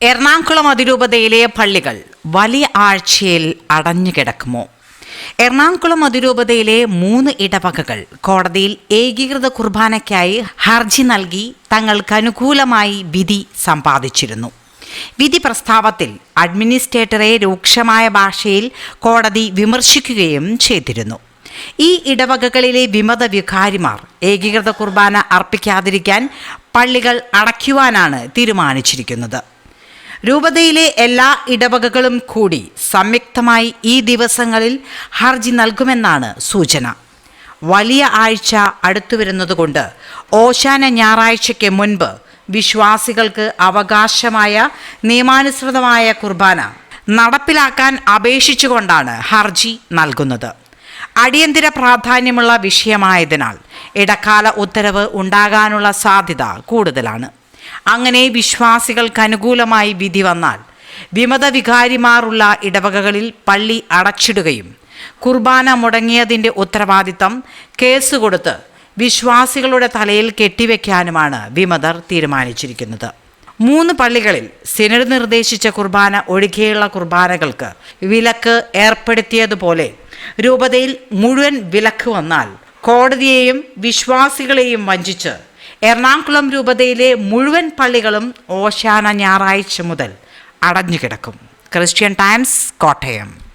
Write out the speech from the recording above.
എറണാകുളം അതിരൂപതയിലെ പള്ളികൾ വലിയ ആഴ്ചയിൽ അടഞ്ഞുകിടക്കുമോ എറണാകുളം അതിരൂപതയിലെ മൂന്ന് ഇടവകകൾ കോടതിയിൽ ഏകീകൃത കുർബാനയ്ക്കായി ഹർജി നൽകി തങ്ങൾക്ക് അനുകൂലമായി വിധി സമ്പാദിച്ചിരുന്നു. വിധി പ്രസ്താവത്തിൽ അഡ്മിനിസ്ട്രേറ്ററെ രൂക്ഷമായ ഭാഷയിൽ കോടതി വിമർശിക്കുകയും ചെയ്തിരുന്നു. ഈ ഇടവകകളിലെ വിമത വികാരിമാർ ഏകീകൃത കുർബാന അർപ്പിക്കാതിരിക്കാൻ പള്ളികൾ അടയ്ക്കുവാനാണ് തീരുമാനിച്ചിരിക്കുന്നത്. രൂപതയിലെ എല്ലാ ഇടവകകളും കൂടി സംയുക്തമായി ഈ ദിവസങ്ങളിൽ ഹർജി നൽകുമെന്നാണ് സൂചന. വലിയ ആഴ്ച അടുത്തുവരുന്നതുകൊണ്ട് ഓശാന ഞായറാഴ്ചയ്ക്ക് മുൻപ് വിശ്വാസികൾക്ക് അവകാശമായ നിയമാനുസൃതമായ കുർബാന നടപ്പിലാക്കാൻ അപേക്ഷിച്ചുകൊണ്ടാണ് ഹർജി നൽകുന്നത്. അടിയന്തര പ്രാധാന്യമുള്ള വിഷയമായതിനാൽ ഇടക്കാല ഉത്തരവ് ഉണ്ടാകാനുള്ള സാധ്യത കൂടുതലാണ്. അങ്ങനെ വിശ്വാസികൾക്ക് അനുകൂലമായി വിധി വന്നാൽ വിമത വികാരിമാറുള്ള ഇടവകകളിൽ പള്ളി അടച്ചിടുകയും കുർബാന മുടങ്ങിയതിന്റെ ഉത്തരവാദിത്തം കേസ് കൊടുത്ത് വിശ്വാസികളുടെ തലയിൽ കെട്ടിവെക്കാനുമാണ് വിമതർ തീരുമാനിച്ചിരിക്കുന്നത്. മൂന്ന് പള്ളികളിൽ സിനഡ് നിർദ്ദേശിച്ച കുർബാന ഒഴികെയുള്ള കുർബാനകൾക്ക് വിലക്ക് ഏർപ്പെടുത്തിയതുപോലെ രൂപതയിൽ മുഴുവൻ വിലക്ക് വന്നാൽ കോടതിയെയും വിശ്വാസികളെയും വഞ്ചിച്ച് എറണാകുളം രൂപതയിലെ മുഴുവൻ പള്ളികളും ഓശാന ഞായറാഴ്ച മുതൽ അടഞ്ഞുകിടക്കും. Christian times Kottayam.